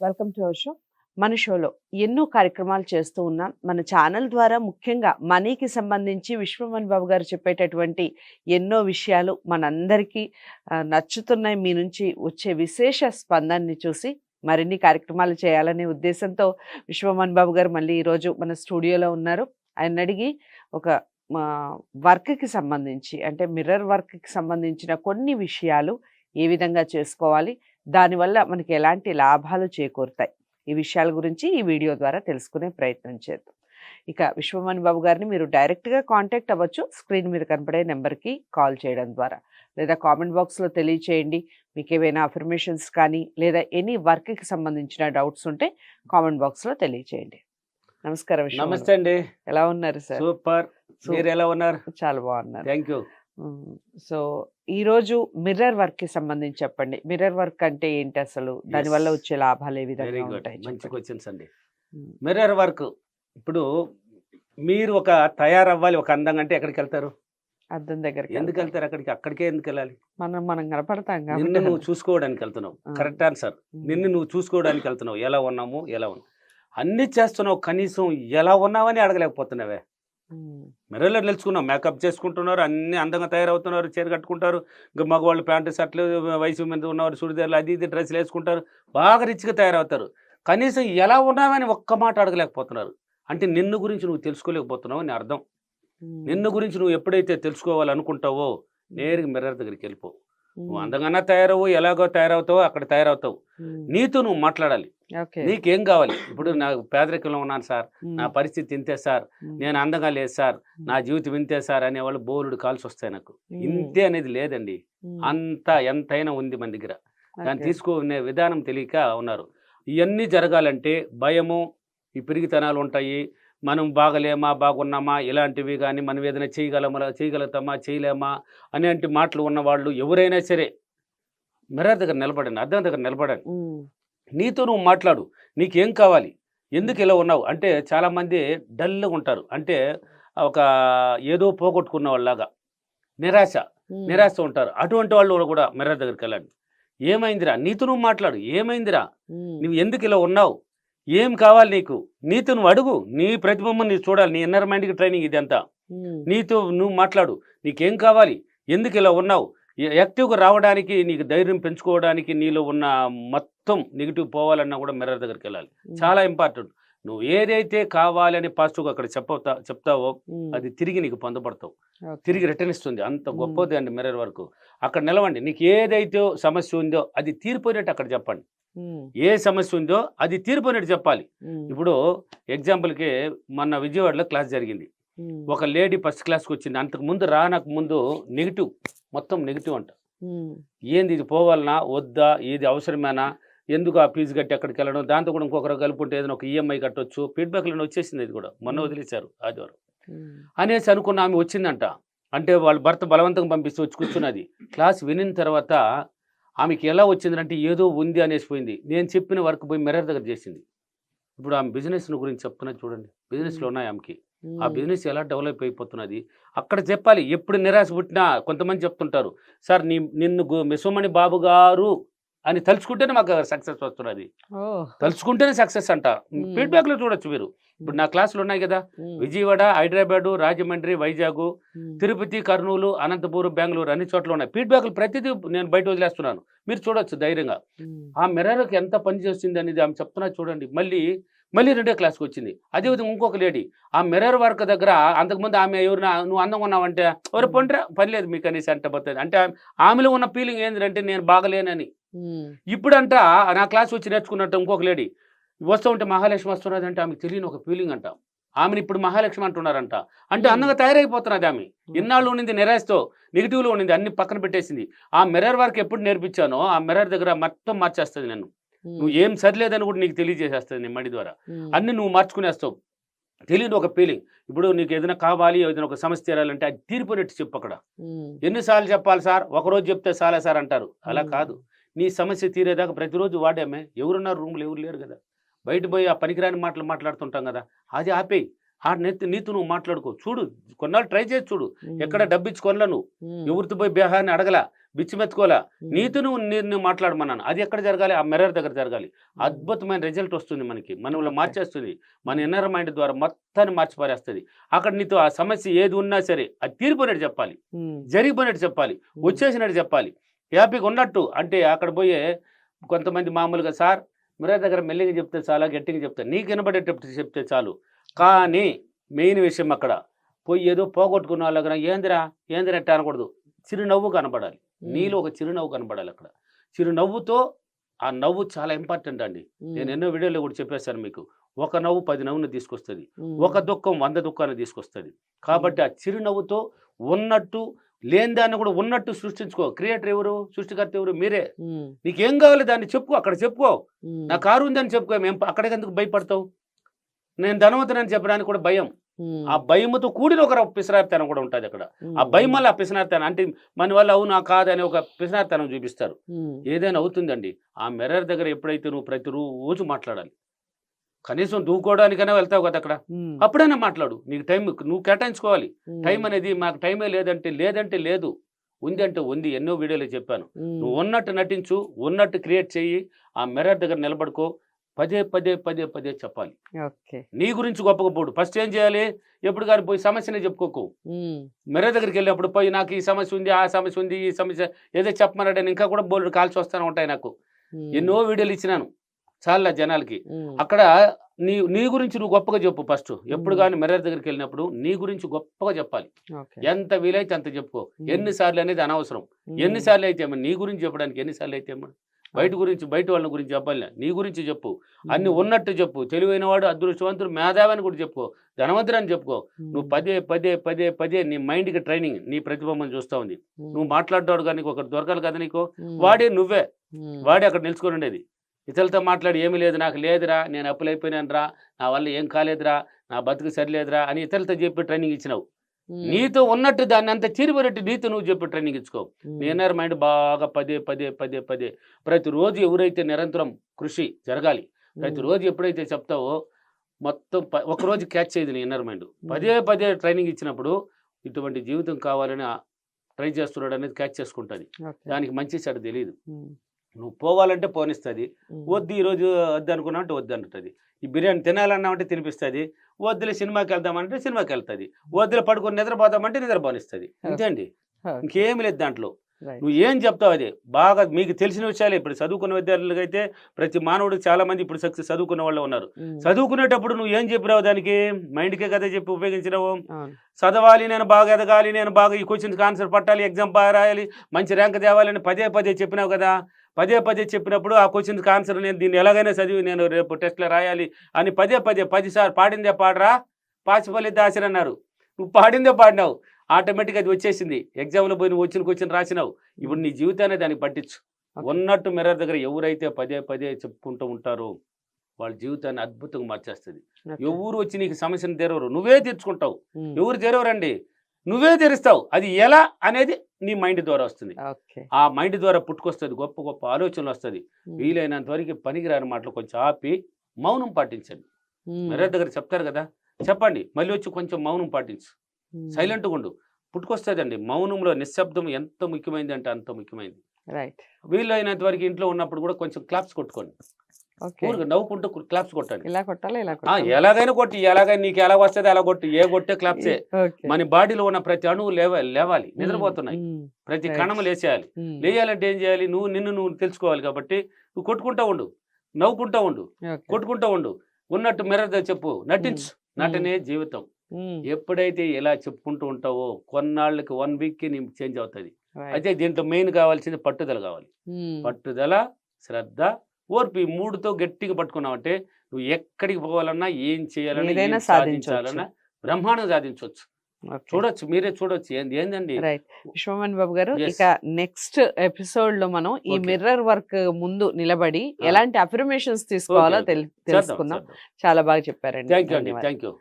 Welcome to our show. మన షోలో ఎన్నో కార్యక్రమాలు చేస్తూ ఉన్నాం. మన ఛానల్ ద్వారా ముఖ్యంగా మనీకి సంబంధించి విశ్వమన్ బాబు గారు చెప్పేటటువంటి ఎన్నో విషయాలు మనందరికీ నచ్చుతున్నాయి. మీ నుంచి వచ్చే విశేష స్పందనని చూసి మరిన్ని కార్యక్రమాలు చేయాలనే ఉద్దేశంతో విశ్వమన్ బాబు గారు మళ్ళీ ఈరోజు మన స్టూడియోలో ఉన్నారు. ఆయన అడిగి ఒక వర్క్కి సంబంధించి అంటే మిర్రర్ వర్క్కి సంబంధించిన కొన్ని విషయాలు ఏ విధంగా చేసుకోవాలి దానివల్ల మనకి ఎలాంటి లాభాలు చేకూరుతాయి? ఈ విషయాల గురించి ఈ వీడియో ద్వారా తెలుసుకునే ప్రయత్నం చేద్దాం. ఇక విశ్వమణి బాబు గారిని మీరు డైరెక్ట్గా కాంటాక్ట్ అవ్వచ్చు. స్క్రీన్ మీద కనపడే నెంబర్కి కాల్ చేయడం ద్వారా. లేదా కామెంట్ బాక్స్లో తెలియచేయండి. మీకు ఏవైనా అఫర్మేషన్స్ కానీ లేదా ఎనీ వర్క్కి సంబంధించిన డౌట్స్ ఉంటే కామెంట్ బాక్స్లో తెలియచేయండి. నమస్కారం నమస్తే అండి. ఎలా ఉన్నారు సార్? సూపర్. మీరు ఎలా ఉన్నారు? చాలా బాగున్నారు. Thank you. సో ఈ రోజు మిర్రర్ వర్క్కి సంబంధించి చెప్పండి. మిర్రర్ వర్క్ అంటే ఏంటి అసలు? దాని వల్ల Yes. వచ్చే లాభాలు ఏ విధంగా ఉంటాయి మంచి. క్వశ్చన్స్ అండి. మిర్రర్ వర్క్ ఇప్పుడు మీరు ఒక తయారవ్వాలి ఒక అందంగా అంటే ఎక్కడికి వెళ్తారు? అద్దం దగ్గరికి ఎందుకు వెళ్తాం. వెళ్తారు అక్కడికి? అక్కడికే ఎందుకు వెళ్ళాలి? మనం మనం కనపడతాం నిన్ను నువ్వు చూసుకోవడానికి వెళ్తున్నావు. Correct answer. నిన్ను నువ్వు చూసుకోవడానికి వెళ్తున్నావు. ఎలా ఉన్నాము? ఎలా ఉన్నావు అన్ని చేస్తున్నావు. కనీసం ఎలా ఉన్నావని అడగలేకపోతున్నావే. మిర్రర్లో తెలుసుకున్నాం మేకప్ చేసుకుంటున్నారు అన్ని అందంగా తయారవుతున్నారు చీర కట్టుకుంటారు ఇంకా మగవాళ్ళు ప్యాంటు షర్ట్లు వయసు మీద ఉన్నవారు సుడిదారులు అది ఇది డ్రెస్సులు వేసుకుంటారు బాగా రిచ్గా తయారవుతారు. కనీసం ఎలా ఉన్నామని ఒక్క మాట అడగలేకపోతున్నారు. అంటే నిన్ను గురించి నువ్వు తెలుసుకోలేకపోతున్నావు అని అర్థం. నిన్ను గురించి నువ్వు ఎప్పుడైతే తెలుసుకోవాలనుకుంటావో నేరుగా మిర్రర్ దగ్గరికి వెళ్ళిపో. నువ్వు. అందంగా తయారవు ఎలాగో తయారవుతావో అక్కడ తయారవుతావు. నీతో నువ్వు మాట్లాడాలి నీకేం కావాలి ఇప్పుడు నాకు పేదరికంలో ఉన్నాను సార్. నా పరిస్థితి ఇంతే సార్. నేను అందంగా లేదు సార్. నా జీవితం ఇంతే సార్ అనేవాళ్ళు బోలుడు కాల్సి వస్తాయి నాకు. ఇంతే అనేది లేదండి. అంత ఎంతైనా ఉంది మన దగ్గర దాన్ని. తీసుకునే విధానం తెలియక ఉన్నారు ఇవన్నీ జరగాలంటే భయము ఈ పిరిగితనాలు ఉంటాయి మనం బాగలేమా బాగున్నామా ఇలాంటివి కానీ మనం ఏదైనా చేయగలమా చేయగలుగుతామా చేయలేమా అనేంటి మాటలు ఉన్నవాళ్ళు ఎవరైనా సరే మిర్రర్ దగ్గర నిలబడండి అద్దం దగ్గర నిలబడండి. నీతో నువ్వు మాట్లాడు నీకేం కావాలి ఎందుకు ఇలా ఉన్నావు? అంటే చాలామంది డల్గా ఉంటారు. అంటే ఒక ఏదో పోగొట్టుకున్న వాళ్ళలాగా నిరాశ. నిరాశ ఉంటారు. అటువంటి వాళ్ళు కూడా మిర్రర్ దగ్గరికి వెళ్ళండి. ఏమైందిరా? నీతో నువ్వు మాట్లాడు ఏమైందిరా. నువ్వు ఎందుకు ఇలా ఉన్నావు? ఏం కావాలి నీకు? నీతో నువ్వు అడుగు. నీ ప్రతిబింబం నీకు చూడాలి. నీ ఇన్నర్ మైండ్కి ట్రైనింగ్ ఇదంతా. నీతో నువ్వు మాట్లాడు. నీకేం కావాలి? ఎందుకు ఇలా ఉన్నావు? యాక్టివ్గా రావడానికి నీకు ధైర్యం పెంచుకోవడానికి నీలో ఉన్న మొత్తం నెగిటివ్ పోవాలన్నా కూడా మిర్రర్ దగ్గరికి వెళ్ళాలి. చాలా ఇంపార్టెంట్ నువ్వు ఏదైతే కావాలని పాజిటివ్గా అక్కడ చెప్పవుతా చెప్తావో. అది తిరిగి నీకు పొందపడతావు. తిరిగి రిటర్న్ ఇస్తుంది. అంత. గొప్పది అండి మిర్రర్ వరకు. అక్కడ నిలవండి. నీకు ఏదైతే సమస్య ఉందో అది తీరిపోయినట్టు అక్కడ చెప్పండి. ఏ సమస్య ఉందో అది తీరిపోయినట్టు చెప్పాలి. మ్మ్. ఇప్పుడు ఎగ్జాంపుల్కి మొన్న విజయవాడలో క్లాస్ జరిగింది. ఒక లేడీ ఫస్ట్ క్లాస్కి వచ్చింది. అంతకు ముందు రానకు ముందు నెగిటివ్ మొత్తం నెగిటివ్ అంట. ఏంది ఇది పోవాలనా? వద్దా? ఇది అవసరమేనా? ఎందుకు ఆ ఫీజు కట్టి అక్కడికి వెళ్ళడం? దాంతో కూడా ఇంకొకరు కలుపుకుంటే ఏదైనా ఒక ఈఎంఐ కట్టొచ్చు. ఫీడ్బ్యాక్లో వచ్చేసింది ఇది కూడా. మొన్న వదిలేశారు ఆదివారం. అనేసి అనుకున్న ఆమె వచ్చిందంట. అంటే వాళ్ళ భర్త బలవంతంగా పంపిస్తూ వచ్చి కూర్చున్నది. క్లాస్ వినిన తర్వాత ఆమెకి ఎలా వచ్చిందంటే ఏదో ఉంది అనేసి పోయింది. నేను చెప్పిన వర్క్ పోయి మిర్రర్ దగ్గర చేసింది. ఇప్పుడు ఆమె బిజినెస్ గురించి చెప్తున్నది చూడండి. బిజినెస్లో ఉన్నాయి ఆమెకి. ఆ. బిజినెస్ ఎలా డెవలప్ అయిపోతున్నది? అక్కడ చెప్పాలి. ఎప్పుడు నిరాశ పుట్టినా కొంతమంది చెప్తుంటారు. సార్ నీ నిన్ను మిసోమణి బాబు గారు అని తలుచుకుంటేనే మాకు సక్సెస్ వస్తున్నది. తలుచుకుంటేనే సక్సెస్ అంట. మ్మ్. ఫీడ్బ్యాక్లో చూడొచ్చు మీరు. ఇప్పుడు నా క్లాసులు ఉన్నాయి కదా. విజయవాడ హైదరాబాదు రాజమండ్రి వైజాగ్. తిరుపతి కర్నూలు అనంతపురం బెంగళూరు అన్ని చోట్ల ఉన్నాయి. ఫీడ్బ్యాక్లు ప్రతిదీ నేను బయట వదిలేస్తున్నాను. మీరు చూడొచ్చు ధైర్యంగా. ఆ మిర్రర్కి ఎంత పని చేస్తుంది అనేది ఆమె చెప్తున్నా చూడండి. మళ్ళీ మళ్ళీ రెండో క్లాస్కి వచ్చింది. అదేవిధంగా ఇంకొక లేడీ ఆ మిర్రర్ వర్క్ దగ్గర అంతకుముందు ఆమె ఎవరు నువ్వు అందంగా ఉన్నావంటే? ఎవరు పండ్రా. పని లేదు మీకు అనేసి అంటే పోతుంది అంటే ఆమె- ఆమెలో ఉన్న ఫీలింగ్ ఏంటంటే నేను బాగలేనని. ఇప్పుడంట నా క్లాస్ వచ్చి నేర్చుకున్నట్టు ఇంకొక లేడీ వస్తూ ఉంటే మహాలక్ష్మి వస్తున్నది అంటే ఆమెకు తెలియని ఒక ఫీలింగ్ అంట. ఆమెను ఇప్పుడు మహాలక్ష్మి అంటున్నారంట. అంటే. అందంగా తయారైపోతున్నది ఆమె. ఇన్నాళ్ళు ఉండింది నిరాశతో నెగిటివ్లో ఉండింది అన్ని పక్కన పెట్టేసింది. ఆ మిర్రర్ వర్క్ ఎప్పుడు నేర్పించానో ఆ మిర్రర్ దగ్గర మొత్తం మార్చేస్తుంది నన్ను. నువ్వు ఏం సరిలేదని కూడా నీకు తెలియజేసేస్తుంది నీ మడి ద్వారా. అన్ని నువ్వు మార్చుకునేస్తావు. తెలియని ఒక ఫీలింగ్ ఇప్పుడు నీకు ఏదైనా కావాలి ఏదైనా ఒక సమస్య తీరాలంటే అది తీరిపోయినట్టు చెప్పు అక్కడ. ఎన్నిసార్లు చెప్పాలి సార్? ఒకరోజు చెప్తే చాలా సార్ అంటారు. అలా. కాదు. నీ సమస్య తీరేదాకా ప్రతిరోజు వాడామే ఎవరున్నారు రూమ్లో? ఎవరు లేరు కదా. బయట పోయి ఆ పనికిరాని మాటలు మాట్లాడుతుంటాం కదా. అది ఆపేయి. ఆ నెత్తి నీతో నువ్వు మాట్లాడుకో. చూడు కొన్నాళ్ళు ట్రై చేసి చూడు. ఎక్కడ డబ్బు ఇచ్చి కొనలా నువ్వు. ఎవరితో పోయి బేహాన్ని అడగల? బిచ్చిమెత్తుకోలే నీతో నువ్వు నేను మాట్లాడమన్నాను. అది ఎక్కడ జరగాలి? ఆ మిర్రర్ దగ్గర జరగాలి. అద్భుతమైన రిజల్ట్ వస్తుంది మనకి. మనల్ని. మార్చేస్తుంది. మన ఇన్నర్ మైండ్ ద్వారా మొత్తాన్ని మార్చిపారేస్తుంది. అక్కడ నీతో ఆ సమస్య ఏది ఉన్నా సరే అది తీరిపోయినట్టు చెప్పాలి. జరిగిపోయినట్టు చెప్పాలి. వచ్చేసినట్టు చెప్పాలి. హ్యాపీగా ఉన్నట్టు అంటే అక్కడ పోయే కొంతమంది మామూలుగా సార్ మిర్రర్ దగ్గర మెల్లిగా చెప్తే చాలా గట్టిగా చెప్తే నీకు వినబడేటప్పుడు చెప్తే చాలు. కానీ మెయిన్ విషయం అక్కడ పోయి ఏదో పోగొట్టుకున్న వాళ్ళ దగ్గర ఏందిరా ఏందిరా అంటే అనకూడదు. చిరునవ్వు కనపడాలి ఉమ్, నీలో ఒక చిరునవ్వు కనపడాలి అక్కడ. చిరునవ్వుతో ఆ నవ్వు చాలా ఇంపార్టెంట్ అండి. నేను ఎన్నో వీడియోలో కూడా చెప్పేశాను మీకు. ఒక నవ్వు పది నవ్వును తీసుకొస్తుంది. ఒక దుఃఖం వంద దుఃఖాన్ని తీసుకొస్తుంది. కాబట్టి ఆ చిరునవ్వుతో ఉన్నట్టు లేని దాన్ని కూడా ఉన్నట్టు సృష్టించుకో. క్రియేటర్ ఎవరు? సృష్టికర్త ఎవరు? మీరే. నీకేం కావాలి దాన్ని చెప్పుకో అక్కడ చెప్పుకో. నా కారు ఉందని చెప్పుకో. మేము అక్కడికి ఎందుకు భయపడతావు? నేను ధనవంతునని చెప్పడానికి కూడా భయం. ఆ భయముతో కూడిన ఒక పిసరార్తనం కూడా ఉంటుంది అక్కడ. ఆ భయం వల్ల ఆ పిసనార్తనం అంటే మన వల్ల అవునా కాదని ఒక పిసనార్తనం చూపిస్తారు. ఏదైనా అవుతుందండి. ఆ మిర్రర్ దగ్గర ఎప్పుడైతే నువ్వు ప్రతిరోజు మాట్లాడాలి. కనీసం దూకోవడానికైనా వెళ్తావు కదా అక్కడ? అప్పుడైనా మాట్లాడు. నీకు టైం నువ్వు కేటాయించుకోవాలి. టైం అనేది మాకు టైమే లేదంటే లేదంటే లేదు. ఉంది అంటే ఉంది. ఎన్నో వీడియోలో చెప్పాను. నువ్వు ఉన్నట్టు నటించు ఉన్నట్టు క్రియేట్ చెయ్యి ఆ మిర్రర్ దగ్గర నిలబడుకో. పదే పదే పదే పదే చెప్పాలి. నీ గురించి గొప్పగా పోడు. ఫస్ట్ ఏం చేయాలి? ఎప్పుడు కానీ పోయి సమస్యనే చెప్పుకోకు. మిర్రర్ దగ్గరికి వెళ్ళినప్పుడు పోయి నాకు ఈ సమస్య ఉంది ఆ సమస్య ఉంది ఈ సమస్య ఏదో చెప్పమన్నాడని ఇంకా కూడా బోల్డ్ కాల్సి వస్తూనే ఉంటాయి నాకు. ఎన్నో వీడియోలు ఇచ్చినాను. చాలా జనాలకి. అక్కడ నీ నీ గురించి నువ్వు గొప్పగా చెప్పు ఫస్ట్. ఎప్పుడు. కానీ మిర్రర్ దగ్గరికి వెళ్ళినప్పుడు నీ గురించి గొప్పగా చెప్పాలి. ఎంత వీలైతే అంత చెప్పుకో. ఎన్నిసార్లు అనేది అనవసరం. ఎన్నిసార్లు అయితే నీ గురించి చెప్పడానికి ఎన్నిసార్లు అయితే బయట గురించి బయట వాళ్ళ గురించి చెప్పాలి నీ గురించి చెప్పు. అన్ని ఉన్నట్టు చెప్పు. తెలివైన వాడు అదృష్టవంతుడు మేధావని కూడా చెప్పుకో. ధనవంతుడు అని చెప్పుకో నువ్వు పదే పదే పదే పదే నీ మైండ్కి ట్రైనింగ్ నీ ప్రతిబింబం చూస్తూ ఉంది. నువ్వు మాట్లాడతాడు కానీ ఒకటి దొరకాలి కదా నీకు? వాడే నువ్వే. వాడే అక్కడ నిల్చుకొని ఉండేది. ఇతరులతో మాట్లాడి ఏమీ లేదు నాకు లేదురా నేను అప్పులైపోయినాను రా నా వల్ల ఏం కాలేదురా నా బతుకు సరిలేదురా అని ఇతరులతో చెప్పి ట్రైనింగ్ ఇచ్చినావు. నీతో ఉన్నట్టు దాన్ని అంత తీరిపోయినట్టు నీతో నువ్వు చెప్పి ట్రైనింగ్ ఇచ్చుకో ఇన్నర్ మైండ్ బాగా పదే పదే పదే పదే. ప్రతిరోజు ఎవరైతే నిరంతరం కృషి జరగాలి ప్రతిరోజు ఎప్పుడైతే చెప్తావో మొత్తం ప- ఒక రోజు క్యాచ్ చేయదు నీ ఇన్నర్ మైండ్ పదే పదే ట్రైనింగ్ ఇచ్చినప్పుడు ఇటువంటి జీవితం కావాలని ట్రై చేస్తున్నాడు అనేది క్యాచ్ చేసుకుంటుంది. దానికి మంచి చెడు తెలియదు నువ్వు పోవాలంటే పోనిస్తుంది. వద్దు ఈరోజు వద్దు అనుకున్నా అంటే వద్దు అంటుంది ఈ బిర్యానీ తినాలన్నామంటే తినిపిస్తుంది. వద్దులే సినిమాకి వెళ్దామంటే సినిమాకి వెళ్తుంది. వద్దులే పడుకొని నిద్రపోదామంటే నిద్రపోనిస్తుంది. అంతే అండి ఇంకేమి లేదు దాంట్లో. నువ్వు ఏం చెప్తావు అది? బాగా మీకు తెలిసిన విషయాలే. ఇప్పుడు చదువుకున్న విద్యార్థులకి అయితే ప్రతి మానవుడికి చాలా మంది ఇప్పుడు సక్సెస్ చదువుకున్న వాళ్ళు ఉన్నారు. చదువుకునేటప్పుడు నువ్వు ఏం చెప్పినావు దానికి? మైండ్కే కదా చెప్పి ఉపయోగించినావు. చదవాలి నేను బాగా ఎదగాలి నేను బాగా ఈ క్వశ్చన్కి ఆన్సర్ పట్టాలి ఎగ్జామ్ బాగా రాయాలి మంచి ర్యాంక్ తేవాలని పదే పదే చెప్పినావు కదా. పదే పదే చెప్పినప్పుడు ఆ క్వశ్చన్కి ఆన్సర్ నేను దీన్ని ఎలాగైనా చదివి నేను రేపు టెస్ట్లో రాయాలి అని పదే పదే పదిసార్లు పాడిందే పాడరా? పాచిపల్లి దాసిర్ అన్నారు. నువ్వు పాడిందే పాడినావు. ఆటోమేటిక్గా అది వచ్చేసింది. ఎగ్జామ్లో పోయి నువ్వు వచ్చిన క్వశ్చన్ రాసినావు. ఇప్పుడు నీ జీవితాన్ని దానికి పట్టించు. ఉన్నట్టు మిర్రర్ దగ్గర ఎవరైతే పదే పదే చెప్పుకుంటూ ఉంటారో వాళ్ళ జీవితాన్ని అద్భుతంగా మార్చేస్తుంది. ఎవరు వచ్చి నీకు సమస్యను తెరవరు. నువ్వే తీర్చుకుంటావు. ఉమ్, ఎవరు తెరవరండి? నువ్వే తెరుస్తావు. అది ఎలా అనేది నీ మైండ్ ద్వారా వస్తుంది. ఆ మైండ్ ద్వారా పుట్టుకొస్తుంది గొప్ప గొప్ప ఆలోచనలు వస్తుంది. వీలైనంత వరకు పనికిరాని మాటలు కొంచెం ఆపి మౌనం పాటించండి. మిర్రర్ దగ్గర చెప్తారు కదా? చెప్పండి మళ్ళీ వచ్చి కొంచెం మౌనం పాటించు. సైలెంట్గా ఉండు. పుట్టుకొస్తుందండి. మౌనంలో నిశ్శబ్దం ఎంత ముఖ్యమైనది అంటే అంత ముఖ్యమైనది రైట్. వీలైనంత వరకు ఇంట్లో ఉన్నప్పుడు కూడా కొంచెం క్లాప్స్ కొట్టుకోండి. ఊరికి నవ్వుకుంటూ క్లాప్స్ కొట్టండి. ఇలా కొట్టాలా ఇలా కొట్టాలా? ఎలాగైనా కొట్టి ఎలాగైనా నీకు ఎలా వస్తుంది అలా కొట్టి ఏ కొట్టే క్లాప్సే. మన బాడీలో ఉన్న ప్రతి అణువు లేవ లేవాలి నిద్రపోతున్నాయి. ప్రతి. కణము లేచేయాలి లేయాలంటే ఏం చేయాలి? నువ్వు నిన్ను నువ్వు తెలుసుకోవాలి కాబట్టి నువ్వు కొట్టుకుంటా ఉండు. నవ్వుకుంటా ఉండు. కొట్టుకుంటా ఉండు. ఉన్నట్టు మిర్రర్ చెప్పు. నటించు. నటనే జీవితం. ఎప్పుడైతే ఇలా చెప్పుకుంటూ ఉంటావో కొన్నాళ్ళకి వన్ వీక్కి నీ చేంజ్ అవుతుంది. అయితే దీంట్లో మెయిన్ కావాల్సింది పట్టుదల కావాలి. పట్టుదల శ్రద్ధ ఓర్పు మూడుతో గట్టిగా పట్టుకున్నావంటే నువ్వు ఎక్కడికి పోవాలన్నా ఏం చేయాలన్నా. సాధించాలన్నా బ్రహ్మాండం సాధించవచ్చు. చూడొచ్చు మీరే చూడొచ్చు ఏంది ఏందండి రైట్ విశ్వమన్ బాబు గారు. ఇక నెక్స్ట్ ఎపిసోడ్లో మనం ఈ. మిర్రర్ వర్క్ ముందు నిలబడి. ఎలాంటి అఫర్మేషన్స్ తీసుకోవాలో తెలుసుకుందాం చాలా బాగా చెప్పారండి థ్యాంక్ యూ అండి. Thank you